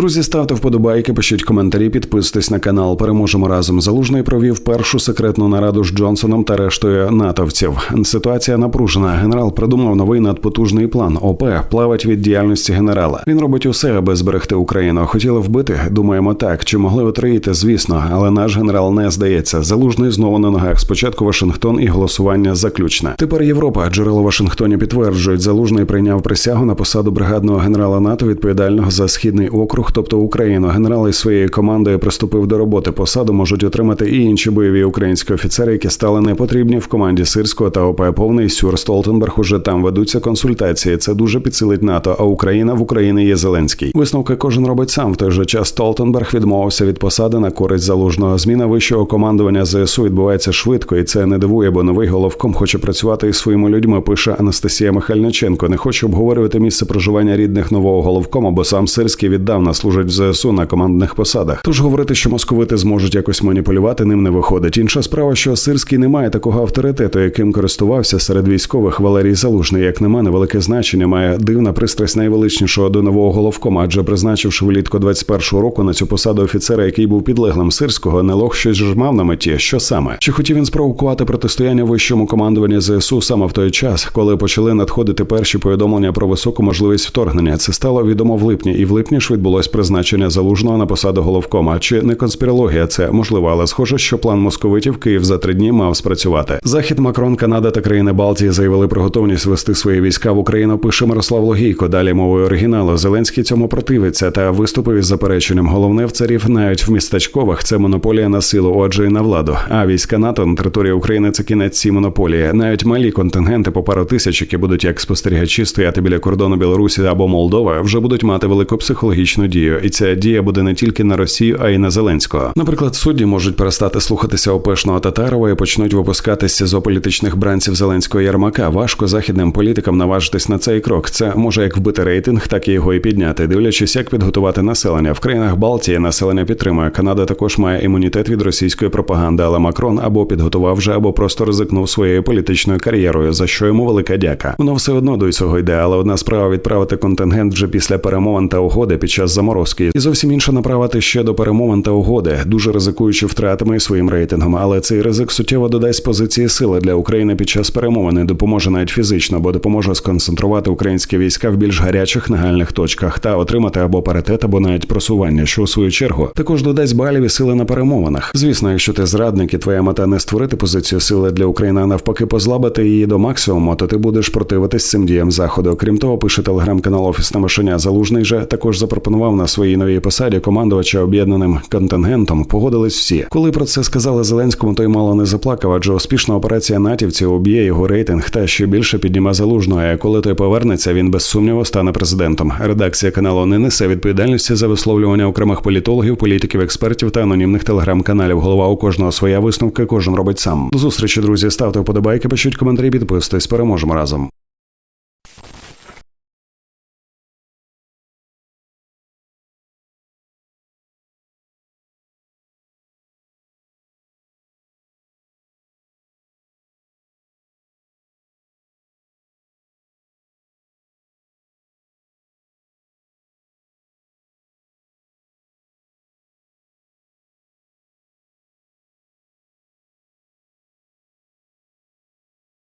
Друзі, ставте вподобайки, пишіть коментарі, підписуйтесь на канал. Переможемо разом. Залужний провів першу секретну нараду з Джонсоном та рештою натовців. Ситуація напружена. Генерал придумав новий надпотужний план. ОП плавать від діяльності генерала. Він робить усе, аби зберегти Україну. Хотіли вбити? Думаємо, так. Чи могли отруїти? Звісно, але наш генерал не здається. Залужний знову на ногах. Спочатку Вашингтон і голосування заключне. Тепер Європа. Джерело Вашингтоні підтверджують, залужний прийняв присягу на посаду бригадного генерала НАТО, відповідального за східний округ, тобто Україну. Генерал із своєю командою приступив до роботи. Посаду можуть отримати і інші бойові українські офіцери, які стали непотрібні в команді сирського та ОП. Повний сюр Столтенберг. Уже там ведуться консультації. Це дуже підсилить НАТО. А Україна в Україні є Зеленський. Висновки кожен робить сам. В той же час Столтенберг відмовився від посади на користь залужного. Зміна вищого командування ЗСУ відбувається швидко, і це не дивує, бо новий головком хоче працювати із своїми людьми. Пише Анастасія Михайліченко. Не хоче обговорювати місце проживання рідних нового головкома, бо сам Сирський віддавна служить в ЗСУ на командних посадах. Тож говорити, що московити зможуть якось маніпулювати, ним не виходить. Інша справа, що Сирський не має такого авторитету, яким користувався серед військових Валерій Залужний. Як на мене, велике значення має дивна пристрасть найвеличнішого до нового головкома, адже призначивши влітку 21-го року на цю посаду офіцера, який був підлеглим сирського, не лох щось ж мав на меті. Що саме? Чи хотів він спровокувати протистояння вищому командуванні ЗСУ саме в той час, коли почали надходити перші повідомлення про високу можливість вторгнення? Це стало відомо в липні, і в липні ж відбулось призначення залужного на посаду головкома. Чи не конспірологія? Це можливо, але схоже, що план московитів Київ за три дні мав спрацювати. Захід Макрон, Канада та країни Балтії заявили про готовність вести свої війська в Україну. Пише Мирослав Логійко. Далі мовою оригіналу Зеленський цьому противиться та виступив із запереченням. Головне в царів навіть в містечкових це монополія на силу, отже, і на владу. А війська НАТО на території України це кінець ці монополії. Навіть малі контингенти по пару тисяч, які будуть як спостерігачі стояти біля кордону Білорусі або Молдова, вже будуть мати велику психологічну дію, і ця дія буде не тільки на Росію, а й на Зеленського. Наприклад, судді можуть перестати слухатися опешного Татарова і почнуть випускатися з політичних бранців Зеленського Єрмака. Важко західним політикам наважитись на цей крок. Це може як вбити рейтинг, так і його і підняти, дивлячись, як підготувати населення в країнах Балтії. Населення підтримує. Канада також має імунітет від російської пропаганди, але Макрон або підготував вже, або просто ризикнув своєю політичною кар'єрою, за що йому велика дяка. Воно все одно до цього йде, але одна справа відправити контингент вже після перемовин та угоди під час заморозки, і зовсім інша направити ще до перемовин та угоди, дуже ризикуючи втратами і своїм рейтингом. Але цей ризик суттєво додасть позиції сили для України під час перемовин і допоможе навіть фізично, бо допоможе сконцентрувати українські війська в більш гарячих нагальних точках та отримати або паритет, або навіть просування, що у свою чергу також додасть балів і сили на перемовинах. Звісно, якщо ти зрадник і твоя мета не створити позицію сили для України, а навпаки, позлабити її до максимуму, то ти будеш противитись цим діям заходу. Крім того, пише телеграм-канал Офісне Мишеня Залужний же також запропонував на своїй новій посаді командувача об'єднаним контингентом. Погодились всі. Коли про це сказали Зеленському, той мало не заплакав, адже успішна операція натівців уб'є його рейтинг та ще більше підніме залужного. А коли той повернеться, він без сумніву стане президентом. Редакція каналу не несе відповідальності за висловлювання окремих політологів, політиків, експертів та анонімних телеграм-каналів. Голова у кожного своя висновка, кожен робить сам. До зустрічі, друзі. Ставте вподобайки, пишіть коментарі, підписуйтесь. Переможемо разом.